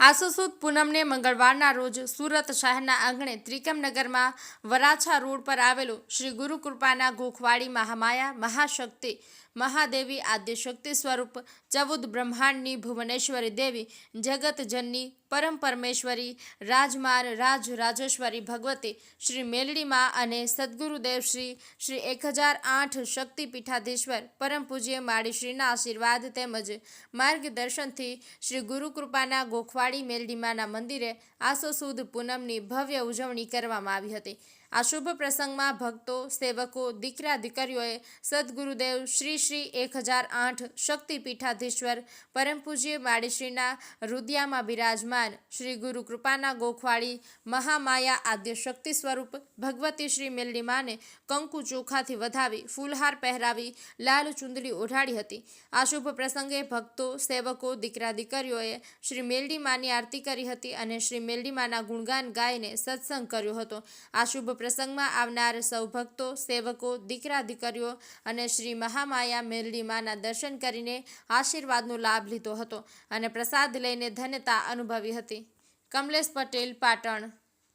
આસો સુદ પૂનમને મંગળવારના રોજ સુરત શહેરના આંગણે ત્રિકમનગરમાં વરાછા રોડ પર આવેલું શ્રી ગુરુકૃપાના ગોખવાડી મહામાયા મહાશક્તિ મહાદેવી આદ્ય શક્તિ સ્વરૂપ ચૌદ બ્રહ્માંડની ભુવનેશ્વરી દેવી જગતજનની પરમ પરમેશ્વરી રાજમાર રાજ રાજેશ્વરી ભગવતી શ્રી મેલડીમાં અને સદગુરુદેવ શ્રી શ્રી એક હજાર આઠ શક્તિપીઠાધીશ્વર પરમ પૂજ્ય માળીશ્રીના આશીર્વાદ તેમજ માર્ગદર્શનથી શ્રી ગુરુ કૃપાના ગોખવાડી મેલડીમાના મંદિરે આસો સુદ પૂનમની ભવ્ય ઉજવણી કરવામાં આવી હતી. આ શુભ પ્રસંગમાં ભક્તો, સેવકો, દીકરા, દીકરીઓએ સદગુરુદેવ શ્રી શ્રી એક હજાર આઠ શક્તિપીઠાધીશ્વર પરમ પૂજ્ય માળીશ્રીના રુદિયામાં બિરાજમાન શ્રી ગુરુ કૃપાના ગોખવાળી મહામાયા આદ્ય શક્તિ સ્વરૂપ ભગવતી શ્રી મેલડીમાને કંકુ ચોખાથી વધાવી ફૂલહાર પહેરાવી લાલ ચુંદડી ઓઢાડી હતી. આ શુભ પ્રસંગે ભક્તો, સેવકો, દીકરા, દીકરીઓએ શ્રી મેલડીમાની આરતી કરી હતી અને શ્રી મેલડીમાના ગુણગાન ગાઈને સત્સંગ કર્યો હતો. આ શુભ પ્રસંગમાં આવનાર સૌ ભક્તો, સેવકો, દીકરા, દીકરીઓ અને શ્રી મહામાયા મેરડી માના દર્શન કરીને આશીર્વાદનો લાભ લીધો હતો અને પ્રસાદ લઈને ધન્યતા અનુભવી હતી. કમલેશ પટેલ, પાટણ.